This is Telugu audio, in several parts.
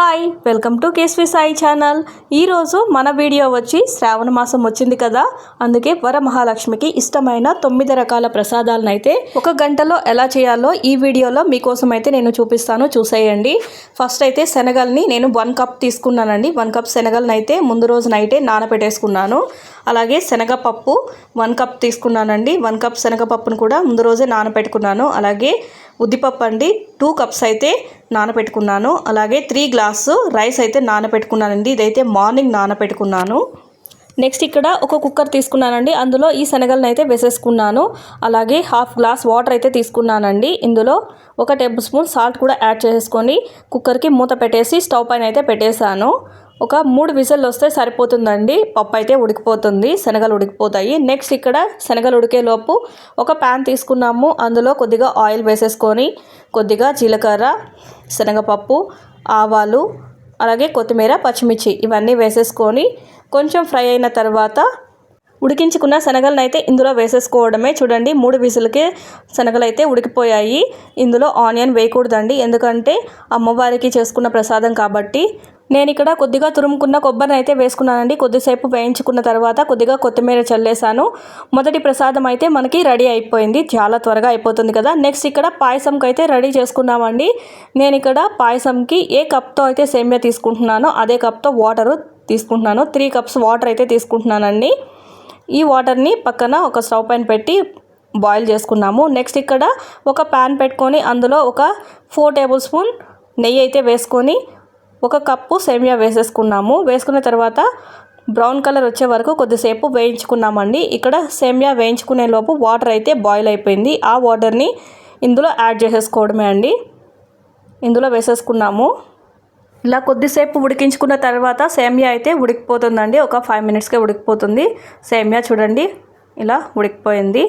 హాయ్ వెల్కమ్ టు కేస్వి సాయి ఛానల్. ఈరోజు మన వీడియో వచ్చి శ్రావణ మాసం వచ్చింది కదా అందుకే వరమహాలక్ష్మికి ఇష్టమైన తొమ్మిది రకాల ప్రసాదాలను అయితే ఒక గంటలో ఎలా చేయాలో ఈ వీడియోలో మీకోసం అయితే నేను చూపిస్తాను చూసేయండి. ఫస్ట్ అయితే శనగల్ని నేను వన్ కప్ తీసుకున్నానండి. వన్ కప్ శనగల్ని అయితే ముందు రోజు నైటే నానబెట్టేసుకున్నాను. అలాగే శనగపప్పు వన్ కప్ తీసుకున్నానండి. వన్ కప్ శనగపప్పును కూడా ముందు రోజే నానబెట్టుకున్నాను. అలాగే ఉద్దిపప్పు అండి. టూ కప్స్ అయితే నానబెట్టుకున్నాను. అలాగే త్రీ గ్లాసు రైస్ అయితే నానబెట్టుకున్నానండి. ఇదైతే మార్నింగ్ నానబెట్టుకున్నాను. నెక్స్ట్ ఇక్కడ ఒక కుక్కర్ తీసుకున్నానండి. అందులో ఈ శనగలను అయితే వేసేసుకున్నాను. అలాగే హాఫ్ గ్లాస్ వాటర్ అయితే తీసుకున్నానండి. ఇందులో ఒక టేబుల్ స్పూన్ సాల్ట్ కూడా యాడ్ చేసుకొని కుక్కర్కి మూత పెట్టేసి స్టవ్ పైన అయితే పెట్టేశాను. ఒక మూడు విజిల్ వస్తే సరిపోతుందండి. పప్పు అయితే ఉడికిపోతుంది శనగలు ఉడికిపోతాయి. నెక్స్ట్ ఇక్కడ శనగలు ఉడికేలోపు ఒక ప్యాన్ తీసుకున్నాము. అందులో కొద్దిగా ఆయిల్ వేసేసుకొని కొద్దిగా జీలకర్ర శనగపప్పు ఆవాలు అలాగే కొత్తిమీర పచ్చిమిర్చి ఇవన్నీ వేసేసుకొని కొంచెం ఫ్రై అయిన తర్వాత ఉడికించుకున్న శనగలను అయితే ఇందులో వేసేసుకోవడమే. చూడండి మూడు విసులకే శనగలు అయితే ఉడికిపోయాయి. ఇందులో ఆనియన్ వేయకూడదండి. ఎందుకంటే అమ్మవారికి చేసుకున్న ప్రసాదం కాబట్టి నేను ఇక్కడ కొద్దిగా తురుముకున్న కొబ్బరిని అయితే వేసుకున్నానండి. కొద్దిసేపు వేయించుకున్న తర్వాత కొద్దిగా కొత్తిమీర చల్లేసాను మొదటి ప్రసాదం అయితే మనకి రెడీ అయిపోయింది. చాలా త్వరగా అయిపోతుంది కదా. నెక్స్ట్ ఇక్కడ పాయసంకి అయితే రెడీ చేసుకున్నామండి. నేను ఇక్కడ పాయసంకి ఏ కప్తో అయితే సేమియా తీసుకుంటున్నానో అదే కప్తో వాటరు తీసుకుంటున్నాను. త్రీ కప్స్ వాటర్ అయితే తీసుకుంటున్నానండి. ఈ వాటర్ని పక్కన ఒక స్టవ్ పైన పెట్టి బాయిల్ చేసుకున్నాము. నెక్స్ట్ ఇక్కడ ఒక ప్యాన్ పెట్టుకొని అందులో ఒక ఫోర్ టేబుల్ స్పూన్ నెయ్యి అయితే వేసుకొని ఒక కప్పు సేమియా వేసేసుకున్నాము. వేసుకున్న తర్వాత బ్రౌన్ కలర్ వచ్చే వరకు కొద్దిసేపు వేయించుకున్నామండి. ఇక్కడ సేమియా వేయించుకునే లోపు వాటర్ అయితే బాయిల్ అయిపోయింది. ఆ వాటర్ని ఇందులో యాడ్ చేసేసుకోవడమే అండి. ఇందులో వేసేసుకున్నాము. ఇలా కొద్దిసేపు ఉడికించుకున్న తర్వాత సేమియా అయితే ఉడికిపోతుందండి. ఒక ఫైవ్ మినిట్స్కే ఉడికిపోతుంది. సేమియా చూడండి. ఇలా ఉడికిపోయింది.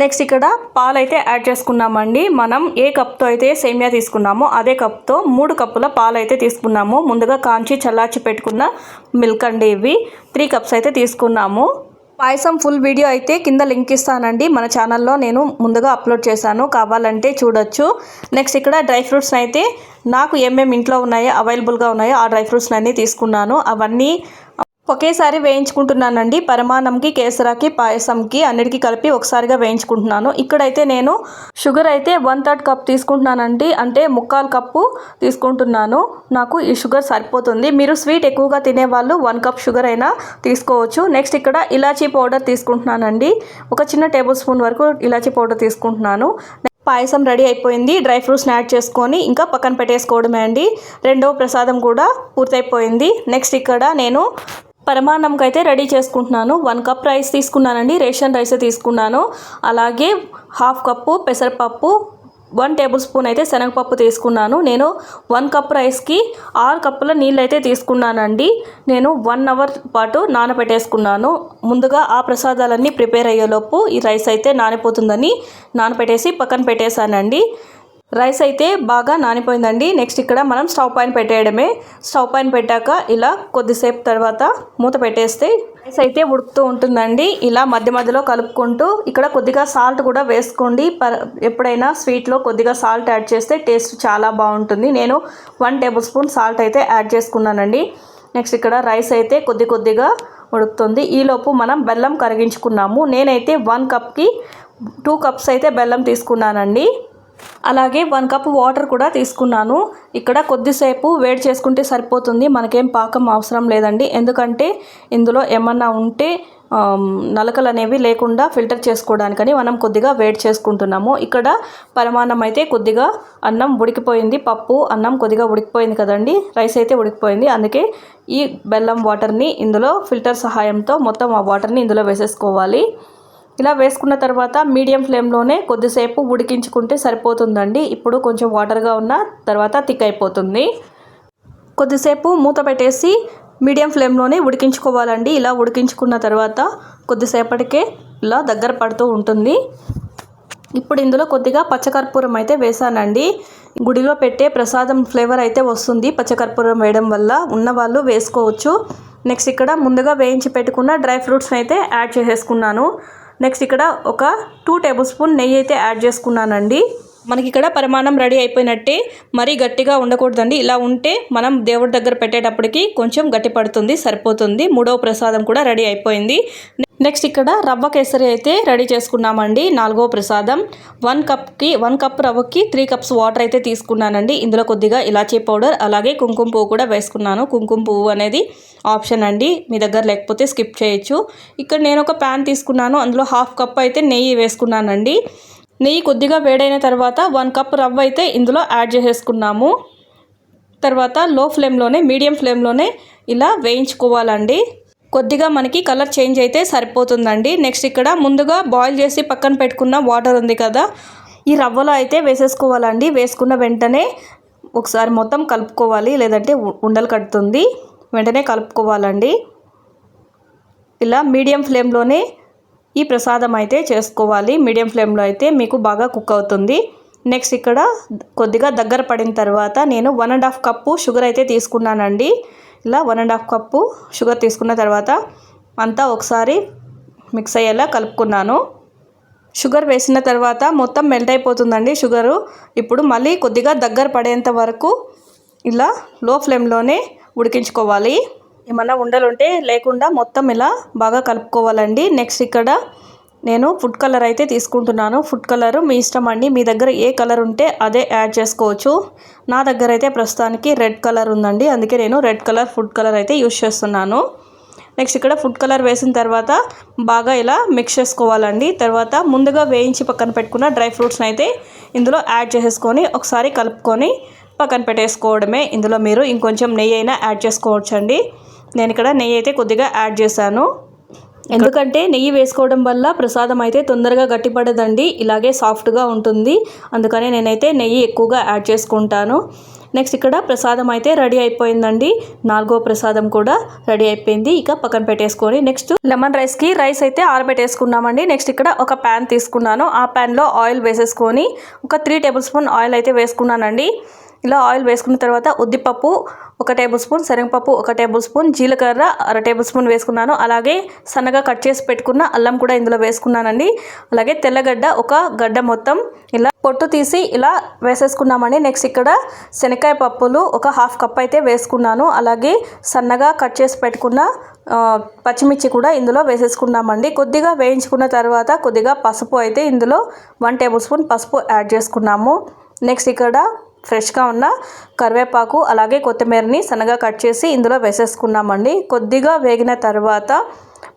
నెక్స్ట్ ఇక్కడ పాలు అయితే యాడ్ చేసుకున్నామండి. మనం ఏ కప్తో అయితే సేమియా తీసుకున్నామో అదే కప్తో మూడు కప్పుల పాలు అయితే తీసుకున్నాము. ముందుగా కాంచి చల్లార్చి పెట్టుకున్న మిల్క్ అండి ఇవి. త్రీ కప్స్ అయితే తీసుకున్నాము. పాయసం ఫుల్ వీడియో అయితే కింద లింక్ ఇస్తానండి. మన ఛానల్లో నేను ముందుగా అప్లోడ్ చేశాను. కావాలంటే చూడొచ్చు. నెక్స్ట్ ఇక్కడ డ్రై ఫ్రూట్స్ అయితే నాకు ఏమేమి ఇంట్లో ఉన్నాయో అవైలబుల్గా ఉన్నాయో ఆ డ్రై ఫ్రూట్స్ అన్నీ తీసుకున్నాను. అవన్నీ ఒకేసారి వేయించుకుంటున్నానండి. పరమాన్నంకి కేసరాకి పాయసంకి అన్నిటికీ కలిపి ఒకసారిగా వేయించుకుంటున్నాను. ఇక్కడైతే నేను షుగర్ అయితే వన్ థర్డ్ కప్ తీసుకుంటున్నానండి. అంటే ముక్కాలు కప్పు తీసుకుంటున్నాను. నాకు ఈ షుగర్ సరిపోతుంది. మీరు స్వీట్ ఎక్కువగా తినేవాళ్ళు వన్ కప్ షుగర్ అయినా తీసుకోవచ్చు. నెక్స్ట్ ఇక్కడ ఇలాచీ పౌడర్ తీసుకుంటున్నానండి. ఒక చిన్న టేబుల్ స్పూన్ వరకు ఇలాచీ పౌడర్ తీసుకుంటున్నాను. పాయసం రెడీ అయిపోయింది. డ్రై ఫ్రూట్స్ని యాడ్ చేసుకొని ఇంకా పక్కన పెట్టేసుకోవడమే అండి. రెండవ ప్రసాదం కూడా పూర్తయిపోయింది. నెక్స్ట్ ఇక్కడ నేను పరమాన్నంకి అయితే రెడీ చేసుకుంటున్నాను. వన్ కప్ రైస్ తీసుకున్నానండి. రేషన్ రైస్ తీసుకున్నాను. అలాగే హాఫ్ కప్పు పెసరపప్పు వన్ టేబుల్ స్పూన్ అయితే శనగపప్పు తీసుకున్నాను. నేను వన్ కప్ రైస్కి ఆరు కప్పుల నీళ్ళు అయితే తీసుకున్నానండి. నేను వన్ అవర్ పాటు నానబెట్టేసుకున్నాను ముందుగా ఆ ప్రసాదాలన్నీ ప్రిపేర్ అయ్యేలోపు ఈ రైస్ అయితే నానిపోతుందని నానబెట్టేసి పక్కన పెట్టేశానండి. రైస్ అయితే బాగా నానిపోయిందండి. నెక్స్ట్ ఇక్కడ మనం స్టవ్ పైన పెట్టేయడమే. స్టవ్ పైన పెట్టాక ఇలా కొద్దిసేపు తర్వాత మూత పెట్టేస్తే రైస్ అయితే ఉడుకుతూ ఉంటుందండి. ఇలా మధ్య మధ్యలో కలుపుకుంటూ ఇక్కడ కొద్దిగా సాల్ట్ కూడా వేసుకోండి. ఎప్పుడైనా స్వీట్లో కొద్దిగా సాల్ట్ యాడ్ చేస్తే టేస్ట్ చాలా బాగుంటుంది. నేను వన్ టేబుల్ స్పూన్ సాల్ట్ అయితే యాడ్ చేసుకున్నానండి. నెక్స్ట్ ఇక్కడ రైస్ అయితే కొద్ది కొద్దిగా ఉడుకుతుంది. ఈలోపు మనం బెల్లం కరిగించుకున్నాము. నేనైతే వన్ కప్కి టూ కప్స్ అయితే బెల్లం తీసుకున్నానండి. అలాగే వన్ కప్ వాటర్ కూడా తీసుకున్నాను. ఇక్కడ కొద్దిసేపు వేడి చేసుకుంటే సరిపోతుంది. మనకేం పాకం అవసరం లేదండి. ఎందుకంటే ఇందులో ఏమన్నా ఉంటే నలకలు అనేవి లేకుండా ఫిల్టర్ చేసుకోవడానికని మనం కొద్దిగా వేడి చేసుకుంటున్నాము. ఇక్కడ పరిమాణం అయితే కొద్దిగా అన్నం ఉడికిపోయింది. పప్పు అన్నం కొద్దిగా ఉడికిపోయింది కదండి. రైస్ అయితే ఉడికిపోయింది. అందుకే ఈ బెల్లం వాటర్ని ఇందులో ఫిల్టర్ సహాయంతో మొత్తం ఆ వాటర్ని ఇందులో వేసేసుకోవాలి. ఇలా వేసుకున్న తర్వాత మీడియం ఫ్లేమ్లోనే కొద్దిసేపు ఉడికించుకుంటే సరిపోతుందండి. ఇప్పుడు కొంచెం వాటర్గా ఉన్న తర్వాత థిక్ అయిపోతుంది. కొద్దిసేపు మూత పెట్టేసి మీడియం ఫ్లేమ్లోనే ఉడికించుకోవాలండి. ఇలా ఉడికించుకున్న తర్వాత కొద్దిసేపటికే ఇలా దగ్గర పడుతూ ఉంటుంది. ఇప్పుడు ఇందులో కొద్దిగా పచ్చకర్పూరం అయితే వేసానండి. గుడిలో పెట్టే ప్రసాదం ఫ్లేవర్ అయితే వస్తుంది పచ్చకర్పూరం వేయడం వల్ల. ఉన్నవాళ్ళు వేసుకోవచ్చు. నెక్స్ట్ ఇక్కడ ముందుగా వేయించి పెట్టుకున్న డ్రై ఫ్రూట్స్ అయితే యాడ్ చేసేసుకున్నాను. నెక్స్ట్ ఇక్కడ ఒక టూ టేబుల్ స్పూన్ నెయ్యి అయితే యాడ్ చేసుకున్నానండి. మనకి ఇక్కడ పరిమాణం రెడీ అయిపోయినట్టే మరీ గట్టిగా ఉండకూడదండి. ఇలా ఉంటే మనం దేవుడి దగ్గర పెట్టేటప్పటికి కొంచెం గట్టి పడుతుంది సరిపోతుంది. మూడవ ప్రసాదం కూడా రెడీ అయిపోయింది. నెక్స్ట్ ఇక్కడ రవ్వ కేసరి అయితే రెడీ చేసుకున్నామండి. నాలుగో ప్రసాదం. వన్ కప్కి వన్ కప్ రవ్వకి త్రీ కప్స్ వాటర్ అయితే తీసుకున్నానండి. ఇందులో కొద్దిగా ఇలాచీ పౌడర్ అలాగే కుంకుమ పువ్వు కూడా వేసుకున్నాను. కుంకుమ పువ్వు అనేది ఆప్షన్ అండి. మీ దగ్గర లేకపోతే స్కిప్ చేయొచ్చు. ఇక్కడ నేను ఒక ప్యాన్ తీసుకున్నాను. అందులో హాఫ్ కప్ అయితే నెయ్యి వేసుకున్నానండి. నెయ్యి కొద్దిగా వేడైన తర్వాత వన్ కప్ రవ్వ అయితే ఇందులో యాడ్ చేసేసుకున్నాము. తర్వాత లో ఫ్లేమ్లోనే మీడియం ఫ్లేమ్లోనే ఇలా వేయించుకోవాలండి. కొద్దిగా మనకి కలర్ చేంజ్ అయితే సరిపోతుందండి. నెక్స్ట్ ఇక్కడ ముందుగా బాయిల్ చేసి పక్కన పెట్టుకున్న వాటర్ ఉంది కదా ఈ రవ్వలో అయితే వేసేసుకోవాలండి. వేసుకున్న వెంటనే ఒకసారి మొత్తం కలుపుకోవాలి లేదంటే ఉండలు కడుతుంది. వెంటనే కలుపుకోవాలండి. ఇలా మీడియం ఫ్లేమ్లోనే ఈ ప్రసాదం అయితే చేసుకోవాలి. మీడియం ఫ్లేమ్లో అయితే మీకు బాగా కుక్ అవుతుంది. నెక్స్ట్ ఇక్కడ కొద్దిగా దగ్గర పడిన తర్వాత నేను one and half cup sugar అయితే తీసుకున్నానండి. ఇలా one and half cup sugar తీసుకున్న తర్వాత అంతా ఒకసారి మిక్స్ అయ్యేలా కలుపుకున్నాను. షుగర్ వేసిన తర్వాత మొత్తం మెల్ట్ అయిపోతుందండి షుగరు ఇప్పుడు మళ్ళీ కొద్దిగా దగ్గర పడేంత వరకు ఇలా లో ఫ్లేమ్లోనే ఉడికించుకోవాలి. ఏమన్నా ఉండలుంటే లేకుండా మొత్తం ఇలా బాగా కలుపుకోవాలండి. నెక్స్ట్ ఇక్కడ నేను ఫుడ్ కలర్ అయితే తీసుకుంటున్నాను. ఫుడ్ కలర్ మీ ఇష్టం అండి. మీ దగ్గర ఏ కలర్ ఉంటే అదే యాడ్ చేసుకోవచ్చు. నా దగ్గర అయితే ప్రస్తుతానికి రెడ్ కలర్ ఉందండి. అందుకే నేను రెడ్ కలర్ ఫుడ్ కలర్ అయితే యూస్ చేస్తున్నాను. నెక్స్ట్ ఇక్కడ ఫుడ్ కలర్ వేసిన తర్వాత బాగా ఇలా మిక్స్ చేసుకోవాలండి. తర్వాత ముందుగా వేయించి పక్కన పెట్టుకున్న డ్రై ఫ్రూట్స్ని అయితే ఇందులో యాడ్ చేసేసుకొని ఒకసారి కలుపుకొని పక్కన పెట్టేసుకోవడమే. ఇందులో మీరు ఇంకొంచెం నెయ్యి అయినా యాడ్ చేసుకోవచ్చండి. నేను ఇక్కడ నెయ్యి అయితే కొద్దిగా యాడ్ చేశాను. ఎందుకంటే నెయ్యి వేసుకోవడం వల్ల ప్రసాదం అయితే తొందరగా గట్టిపడదండి ఇలాగే సాఫ్ట్గా ఉంటుంది. అందుకనే నేనైతే నెయ్యి ఎక్కువగా యాడ్ చేసుకుంటాను. నెక్స్ట్ ఇక్కడ ప్రసాదం అయితే రెడీ అయిపోయిందండి. నాలుగో ప్రసాదం కూడా రెడీ అయిపోయింది. ఇక పక్కన పెట్టేసుకొని నెక్స్ట్ లెమన్ రైస్కి రైస్ అయితే ఆరబెట్టేసుకున్నామండి. నెక్స్ట్ ఇక్కడ ఒక ప్యాన్ తీసుకున్నాను. ఆ ప్యాన్లో ఆయిల్ వేసేసుకొని ఒక త్రీ టేబుల్ స్పూన్ ఆయిల్ అయితే వేసుకున్నానండి. ఇలా ఆయిల్ వేసుకున్న తర్వాత ఉద్దిపప్పు ఒక టేబుల్ స్పూన్ శనగపప్పు ఒక టేబుల్ స్పూన్ జీలకర్ర అర టేబుల్ స్పూన్ వేసుకున్నాను. అలాగే సన్నగా కట్ చేసి పెట్టుకున్న అల్లం కూడా ఇందులో వేసుకున్నానండి. అలాగే తెల్లగడ్డ ఒక గడ్డ మొత్తం ఇలా పొట్టు తీసి ఇలా వేసేసుకున్నామండి. నెక్స్ట్ ఇక్కడ శనక్కాయ పప్పులు ఒక హాఫ్ కప్ అయితే వేసుకున్నాను. అలాగే సన్నగా కట్ చేసి పెట్టుకున్న పచ్చిమిర్చి కూడా ఇందులో వేసేసుకున్నామండి. కొద్దిగా వేయించుకున్న తర్వాత కొద్దిగా పసుపు అయితే ఇందులో వన్ టేబుల్ స్పూన్ పసుపు యాడ్ చేసుకున్నాము. నెక్స్ట్ ఇక్కడ ఫ్రెష్గా ఉన్న కరివేపాకు అలాగే కొత్తిమీరని సన్నగా కట్ చేసి ఇందులో వేసేసుకున్నామండి. కొద్దిగా వేగిన తర్వాత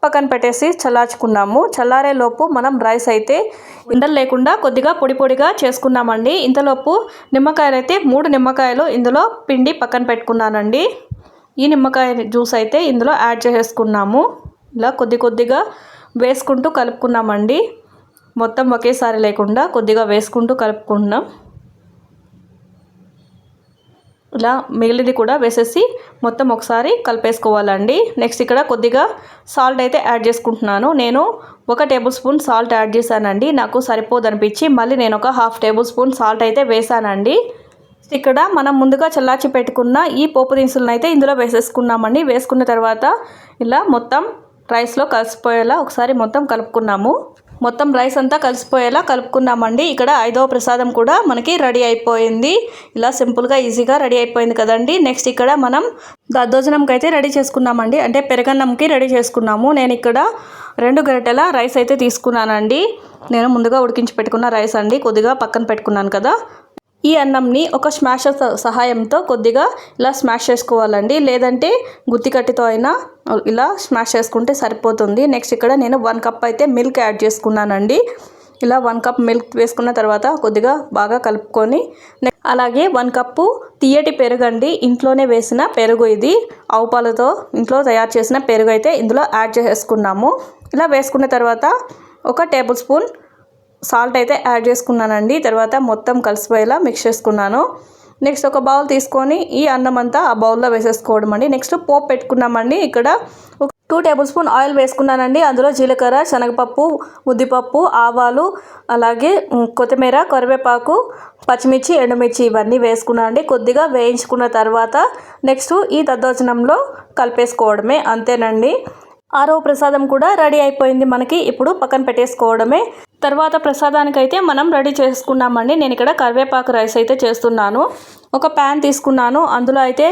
పక్కన పెట్టేసి చల్లార్చుకున్నాము. చల్లారేలోపు మనం రైస్ అయితే ఉండలు లేకుండా కొద్దిగా పొడి పొడిగా చేసుకున్నామండి. ఇంతలోపు నిమ్మకాయలు అయితే మూడు నిమ్మకాయలు ఇందులో పిండి పక్కన పెట్టుకున్నానండి. ఈ నిమ్మకాయ జ్యూస్ అయితే ఇందులో యాడ్ చేసేసుకున్నాము. ఇలా కొద్ది కొద్దిగా వేసుకుంటూ కలుపుకున్నామండి. మొత్తం ఒకేసారి లేకుండా కొద్దిగా వేసుకుంటూ కలుపుకున్నాం ఇలా మిగిలింది కూడా వేసేసి మొత్తం ఒకసారి కలిపేసుకోవాలండి. నెక్స్ట్ ఇక్కడ కొద్దిగా సాల్ట్ అయితే యాడ్ చేసుకుంటున్నాను. నేను ఒక టేబుల్ స్పూన్ సాల్ట్ యాడ్ చేశానండి. నాకు సరిపోదు అనిపించి మళ్ళీ నేను ఒక హాఫ్ టేబుల్ స్పూన్ సాల్ట్ అయితే వేసానండి ఇక్కడ మనం ముందుగా చల్లార్చి పెట్టుకున్న ఈ పోపు దినుసులను అయితే ఇందులో వేసేసుకున్నామండి. వేసుకున్న తర్వాత ఇలా మొత్తం రైస్లో కలిసిపోయేలా ఒకసారి మొత్తం కలుపుకున్నాము. మొత్తం రైస్ అంతా కలిసిపోయేలా కలుపుకున్నామండి. ఇక్కడ ఐదవ ప్రసాదం కూడా మనకి రెడీ అయిపోయింది. ఇలా సింపుల్గా ఈజీగా రెడీ అయిపోయింది కదండి. నెక్స్ట్ ఇక్కడ మనం దద్దోజనంకి అయితే రెడీ చేసుకున్నామండి. అంటే పెరగన్నంకి రెడీ చేసుకున్నాము. నేను ఇక్కడ రెండు గరిటెల రైస్ అయితే తీసుకున్నానండి. నేను ముందుగా ఉడికించి పెట్టుకున్న రైస్ అండి. కొద్దిగా పక్కన పెట్టుకున్నాను కదా. ఈ అన్నంని ఒక స్మాషర్ సహాయంతో కొద్దిగా ఇలా స్మాష్ చేసుకోవాలండి. లేదంటే గుత్తికట్టితో అయినా ఇలా స్మాష్ చేసుకుంటే సరిపోతుంది. నెక్స్ట్ ఇక్కడ నేను వన్ కప్ అయితే మిల్క్ యాడ్ చేసుకున్నానండి. ఇలా వన్ కప్ మిల్క్ వేసుకున్న తర్వాత కొద్దిగా బాగా కలుపుకొని అలాగే వన్ కప్పు తీయటి పెరుగండి ఇంట్లోనే వేసిన పెరుగు ఇది. ఆవు పాలతో ఇంట్లో తయారు చేసిన పెరుగు అయితే ఇందులో యాడ్ చేసుకున్నాము ఇలా వేసుకున్న తర్వాత ఒక టేబుల్ స్పూన్ సాల్ట్ అయితే యాడ్ చేసుకున్నానండి. తర్వాత మొత్తం కలిసిపోయేలా మిక్స్ చేసుకున్నాను. నెక్స్ట్ ఒక బౌల్ తీసుకొని ఈ అన్నం అంతా ఆ బౌల్లో వేసేసుకోవడం అండి. నెక్స్ట్ పోపు పెట్టుకున్నామండి. ఇక్కడ ఒక టూ టేబుల్ స్పూన్ ఆయిల్ వేసుకున్నానండి. అందులో జీలకర్ర శనగపప్పు ఉద్దిపప్పు ఆవాలు అలాగే కొత్తిమీర కరివేపాకు పచ్చిమిర్చి ఎండుమిర్చి ఇవన్నీ వేసుకున్నానండి కొద్దిగా వేయించుకున్న తర్వాత నెక్స్ట్ ఈ దద్దోజనంలో కలిపేసుకోవడమే అంతేనండి. ఆరో ప్రసాదం కూడా రెడీ అయిపోయింది మనకి. ఇప్పుడు పక్కన పెట్టేసుకోవడమే. తర్వాత ప్రసాదానికైతే మనం రెడీ చేసుకున్నామండి. నేను ఇక్కడ కరివేపాకు రైస్ అయితే చేస్తున్నాను. ఒక ప్యాన్ తీసుకున్నాను. అందులో అయితే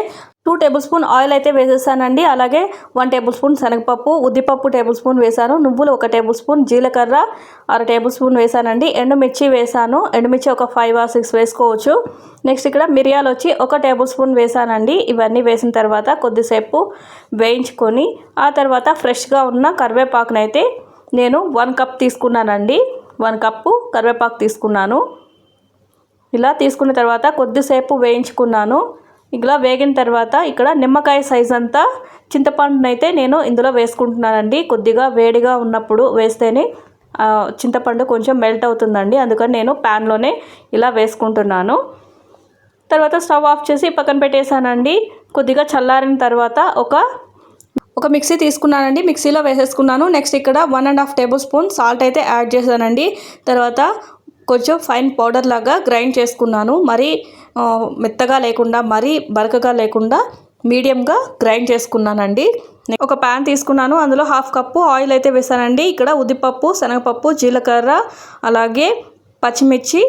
టూ టేబుల్ స్పూన్ ఆయిల్ అయితే వేసేసానండి. అలాగే వన్ టేబుల్ స్పూన్ శనగపప్పు ఉద్దిపప్పు టేబుల్ స్పూన్ వేసాను నువ్వులు ఒక టేబుల్ స్పూన్ జీలకర్ర అర టేబుల్ స్పూన్ వేసానండి ఎండుమిర్చి వేసాను ఎండుమిర్చి ఒక ఫైవ్ ఆర్ సిక్స్ వేసుకోవచ్చు. నెక్స్ట్ ఇక్కడ మిరియాలు వచ్చి ఒక టేబుల్ స్పూన్ వేసానండి ఇవన్నీ వేసిన తర్వాత కొద్దిసేపు వేయించుకొని ఆ తర్వాత ఫ్రెష్గా ఉన్న కరివేపాకునైతే నేను వన్ కప్ తీసుకున్నానండి. వన్ కప్పు కరివేపాకు తీసుకున్నాను. ఇలా తీసుకున్న తర్వాత కొద్దిసేపు వేయించుకున్నాను. ఇలా వేగిన తర్వాత ఇక్కడ నిమ్మకాయ సైజ్ అంతా చింతపండునైతే నేను ఇందులో వేసుకుంటున్నానండి. కొద్దిగా వేడిగా ఉన్నప్పుడు వేస్తేనే చింతపండు కొంచెం మెల్ట్ అవుతుందండి. అందుకని నేను ప్యాన్లోనే ఇలా వేసుకుంటున్నాను. తర్వాత స్టవ్ ఆఫ్ చేసి పక్కన పెట్టేశానండి. కొద్దిగా చల్లారిన తర్వాత ఒక ఒక మిక్సీ తీసుకున్నానండి. మిక్సీలో వేసేసుకున్నాను. నెక్స్ట్ ఇక్కడ one and half table spoon salt అయితే యాడ్ చేశానండి. తర్వాత కొంచెం ఫైన్ పౌడర్ లాగా గ్రైండ్ చేసుకున్నాను. మరి మెత్తగా లేకుండా మరీ బరకగా లేకుండా మీడియంగా గ్రైండ్ చేసుకున్నానండి. ఒక ప్యాన్ తీసుకున్నాను అందులో హాఫ్ కప్పు ఆయిల్ అయితే వేసానండి. ఇక్కడ ఉద్దిపప్పు శనగపప్పు జీలకర్ర అలాగే పచ్చిమిర్చి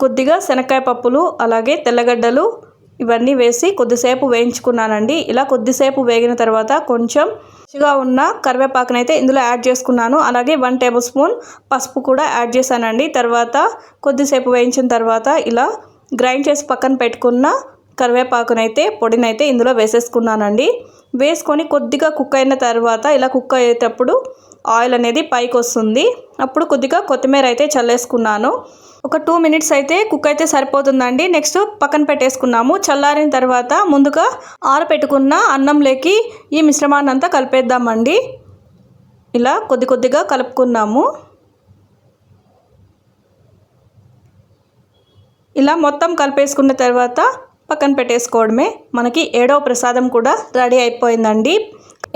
కొద్దిగా శనక్కాయ పప్పులు అలాగే తెల్లగడ్డలు ఇవన్నీ వేసి కొద్దిసేపు వేయించుకున్నానండి. ఇలా కొద్దిసేపు వేగిన తర్వాత కొంచెం రుచిగా ఉన్న కరివేపాకునైతే ఇందులో యాడ్ చేసుకున్నాను. అలాగే వన్ టేబుల్ స్పూన్ పసుపు కూడా యాడ్ చేశానండి. తర్వాత కొద్దిసేపు వేయించిన తర్వాత ఇలా గ్రైండ్ చేసి పక్కన పెట్టుకున్న కరివేపాకునైతే పొడినైతే ఇందులో వేసేసుకున్నానండి. వేసుకొని కొద్దిగా కుక్ అయిన తర్వాత ఇలా కుక్ అయ్యేటప్పుడు ఆయిల్ అనేది పైకి వస్తుంది. అప్పుడు కొద్దిగా కొత్తిమీర అయితే చల్లేసుకున్నాను. ఒక టూ మినిట్స్ అయితే కుక్ అయితే సరిపోతుందండి. నెక్స్ట్ పక్కన పెట్టేసుకున్నాము. చల్లారిన తర్వాత ముందుగా ఆరపెట్టుకున్న అన్నంలోకి ఈ మిశ్రమాన్ని అంతా కలిపేద్దామండి. ఇలా కొద్ది కొద్దిగా కలుపుకున్నాము. ఇలా మొత్తం కలిపేసుకున్న తర్వాత పక్కన పెట్టేసుకోవడమే. మనకి ఏడవ ప్రసాదం కూడా రెడీ అయిపోయిందండి.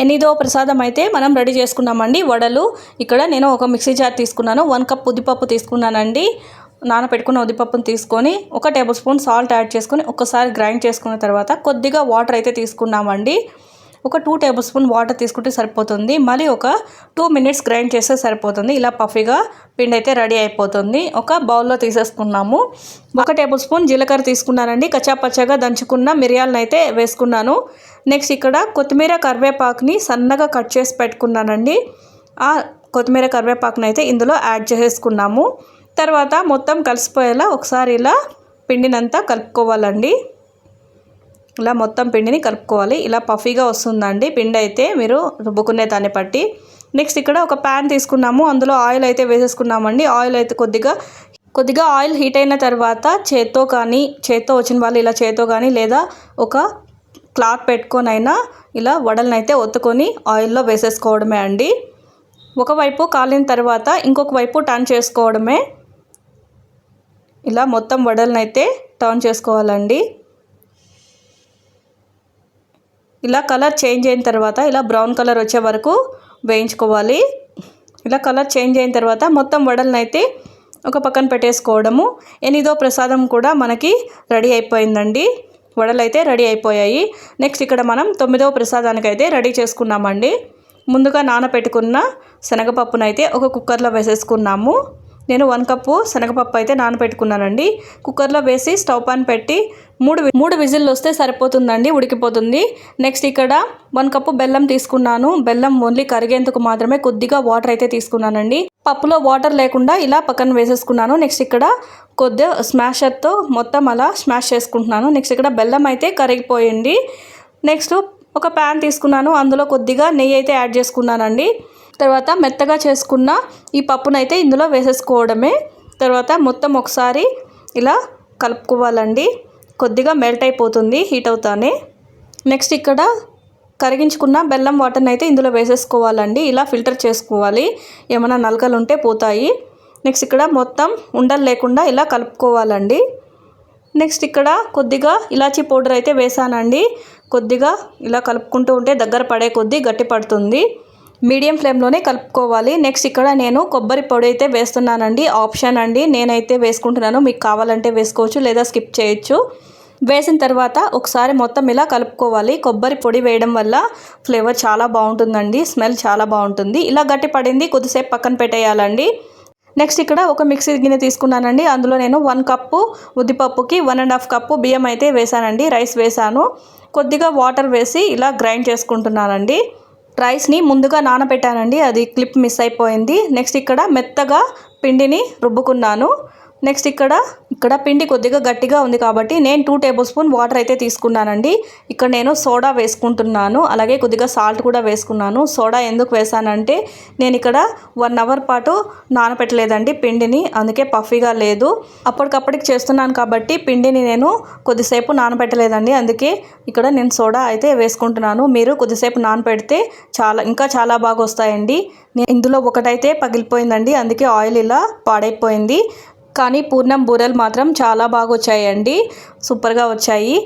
ఎనిమిదవ ప్రసాదం అయితే మనం రెడీ చేసుకున్నామండి. వడలు. ఇక్కడ నేను ఒక మిక్సీ జార్ తీసుకున్నాను. వన్ కప్ ఉద్దిపప్పు తీసుకున్నానండి. నానబెట్టుకున్న ఉద్దిపప్పును తీసుకొని ఒక టేబుల్ స్పూన్ సాల్ట్ యాడ్ చేసుకొని ఒకసారి గ్రైండ్ చేసుకున్న తర్వాత కొద్దిగా వాటర్ అయితే తీసుకున్నామండి. ఒక టూ టేబుల్ స్పూన్ వాటర్ తీసుకుంటే సరిపోతుంది. మళ్ళీ ఒక టూ మినిట్స్ గ్రైండ్ చేస్తే సరిపోతుంది. ఇలా పఫీగా పిండి అయితే రెడీ అయిపోతుంది. ఒక బౌల్లో తీసేసుకున్నాము. ఒక టేబుల్ స్పూన్ జీలకర్ర తీసుకున్నానండి. కచ్చాపచ్చాగా దంచుకున్న మిరియాలను అయితే వేసుకున్నాను. నెక్స్ట్ ఇక్కడ కొత్తిమీర కరివేపాకుని సన్నగా కట్ చేసి పెట్టుకున్నానండి. ఆ కొత్తిమీర కరివేపాకుని అయితే ఇందులో యాడ్ చేసేసుకున్నాము. తర్వాత మొత్తం కలిసిపోయేలా ఒకసారి ఇలా పిండినంతా కలుపుకోవాలండి. ఇలా మొత్తం పిండిని కలుపుకోవాలి. ఇలా పఫీగా వస్తుందండి. పిండి అయితే మీరు రుబ్బుకునే దాన్ని బట్టి. నెక్స్ట్ ఇక్కడ ఒక ప్యాన్ తీసుకున్నాము. అందులో ఆయిల్ అయితే వేసేసుకున్నామండి. ఆయిల్ అయితే కొద్దిగా కొద్దిగా ఆయిల్ హీట్ అయిన తర్వాత చేత్తో కానీ చేత్తో వచ్చిన వాళ్ళు ఇలా చేత్తో కానీ లేదా ఒక క్లాత్ పెట్టుకొని అయినా ఇలా వడలనైతే ఒత్తుకొని ఆయిల్లో వేసేసుకోవడమే అండి. ఒకవైపు కాలిన తర్వాత ఇంకొక వైపు టర్న్ చేసుకోవడమే. ఇలా మొత్తం వడలనైతే టర్న్ చేసుకోవాలండి. ఇలా కలర్ చేంజ్ అయిన తర్వాత ఇలా బ్రౌన్ కలర్ వచ్చే వరకు వేయించుకోవాలి. ఇలా కలర్ చేంజ్ అయిన తర్వాత మొత్తం వడలను అయితే ఒక పక్కన పెట్టేసుకోవడము. ఎనిదో ప్రసాదం కూడా మనకి రెడీ అయిపోయిందండి. వడలు అయితే రెడీ అయిపోయాయి. నెక్స్ట్ ఇక్కడ మనం తొమ్మిదవ ప్రసాదానికి అయితే రెడీ చేసుకున్నామండి. ముందుగా నానబెట్టుకున్న శనగపప్పునైతే ఒక కుక్కర్లో వేసేసుకున్నాము. నేను వన్ కప్పు శనగపప్పు అయితే నానబెట్టుకున్నానండి. కుక్కర్లో వేసి స్టవ్ పాన్ పెట్టి మూడు వి- మూడు విజిల్లు వస్తే సరిపోతుందండి ఉడికిపోతుంది. నెక్స్ట్ ఇక్కడ వన్ కప్పు బెల్లం తీసుకున్నాను. బెల్లం ఓన్లీ కరిగేందుకు మాత్రమే కొద్దిగా వాటర్ అయితే తీసుకున్నానండి. పప్పులో వాటర్ లేకుండా ఇలా పక్కన వేసేసుకున్నాను. నెక్స్ట్ ఇక్కడ కొద్దిగా స్మాషర్తో మొత్తం అలా స్మాష్ చేసుకుంటున్నాను. నెక్స్ట్ ఇక్కడ బెల్లం అయితే కరిగిపోయింది. నెక్స్ట్ ఒక ప్యాన్ తీసుకున్నాను. అందులో కొద్దిగా నెయ్యి అయితే యాడ్ చేసుకున్నానండి. తర్వాత మెత్తగా చేసుకున్న ఈ పప్పునైతే ఇందులో వేసేసుకోవడమే. తర్వాత మొత్తం ఒకసారి ఇలా కలుపుకోవాలండి. కొద్దిగా మెల్ట్ అయిపోతుంది హీట్ అవుతానే. నెక్స్ట్ ఇక్కడ కరిగించుకున్న బెల్లం వాటర్ని అయితే ఇందులో వేసేసుకోవాలండి. ఇలా ఫిల్టర్ చేసుకోవాలి. ఏమైనా నలకలు ఉంటే పోతాయి. నెక్స్ట్ ఇక్కడ మొత్తం ఉండలు లేకుండా ఇలా కలుపుకోవాలండి. నెక్స్ట్ ఇక్కడ కొద్దిగా ఇలాచీ పౌడర్ అయితే వేసానండి. కొద్దిగా ఇలా కలుపుకుంటూ ఉంటే దగ్గర పడే కొద్దీ గట్టి పడుతుంది. మీడియం ఫ్లేమ్లోనే కలుపుకోవాలి. నెక్స్ట్ ఇక్కడ నేను కొబ్బరి పొడి అయితే వేస్తున్నానండి. ఆప్షన్ అండి. నేనైతే వేసుకుంటున్నాను. మీకు కావాలంటే వేసుకోవచ్చు లేదా స్కిప్ చేయొచ్చు. వేసిన తర్వాత ఒకసారి మొత్తం ఇలా కలుపుకోవాలి. కొబ్బరి పొడి వేయడం వల్ల ఫ్లేవర్ చాలా బాగుంటుందండి. స్మెల్ చాలా బాగుంటుంది. ఇలా గట్టి పడింది కొద్దిసేపు పక్కన పెట్టేయాలండి. నెక్స్ట్ ఇక్కడ ఒక మిక్సీ గిన్నె తీసుకున్నానండి. అందులో నేను వన్ కప్పు ఉద్దిపప్పుకి వన్ అండ్ హాఫ్ కప్పు బియ్యం అయితే వేసానండి రైస్ వేసాను కొద్దిగా వాటర్ వేసి ఇలా గ్రైండ్ చేసుకుంటున్నానండి. రైస్ని ముందుగా నానబెట్టానండి. అది క్లిప్ మిస్ అయిపోయింది. నెక్స్ట్ ఇక్కడ మెత్తగా పిండిని రుబ్బుకున్నాను. నెక్స్ట్ ఇక్కడ ఇక్కడ పిండి కొద్దిగా గట్టిగా ఉంది కాబట్టి నేను టూ టేబుల్ స్పూన్ వాటర్ అయితే తీసుకున్నానండి. ఇక్కడ నేను సోడా వేసుకుంటున్నాను. అలాగే కొద్దిగా సాల్ట్ కూడా వేసుకున్నాను. సోడా ఎందుకు వేసానంటే నేను ఇక్కడ వన్ అవర్ పాటు నానపెట్టలేదండి పిండిని. అందుకే పఫీగా లేదు. అప్పటికప్పటికి చేస్తున్నాను కాబట్టి పిండిని నేను కొద్దిసేపు నానబెట్టలేదండి అందుకే ఇక్కడ నేను సోడా అయితే వేసుకుంటున్నాను. మీరు కొద్దిసేపు నానపెడితే చాలా ఇంకా చాలా బాగా వస్తాయండి. నేను ఇందులో ఒకటైతే పగిలిపోయిందండి. అందుకే ఆయిల్ ఇలా పాడైపోయింది. కానీ పూర్ణం బూరెలు మాత్రం చాలా బాగా వచ్చాయండి సూపర్గా వచ్చాయి.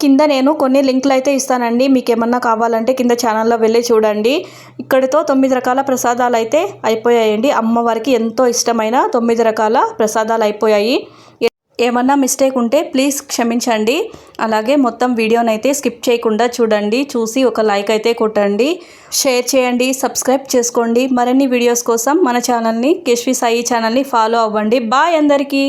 కింద నేను కొన్ని లింకులు అయితే ఇస్తానండి. మీకు ఏమన్నా కావాలంటే కింద ఛానల్లో వెళ్ళి చూడండి. ఇక్కడితో తొమ్మిది రకాల ప్రసాదాలు అయితే అయిపోయాయండి. అమ్మవారికి ఎంతో ఇష్టమైన తొమ్మిది రకాల ప్రసాదాలు అయిపోయాయి ఏమన్నా మిస్టేక్ ఉంటే ప్లీజ్ క్షమించండి. అలాగే మొత్తం వీడియోనైతే స్కిప్ చేయకుండా చూడండి. చూసి ఒక లైక్ అయితే కొట్టండి. షేర్ చేయండి సబ్స్క్రైబ్ చేసుకోండి. మరిన్ని వీడియోస్ కోసం మన ఛానల్ని కేశ్వి సాయి ఛానల్ని ఫాలో అవ్వండి. బాయ్ అందరికీ.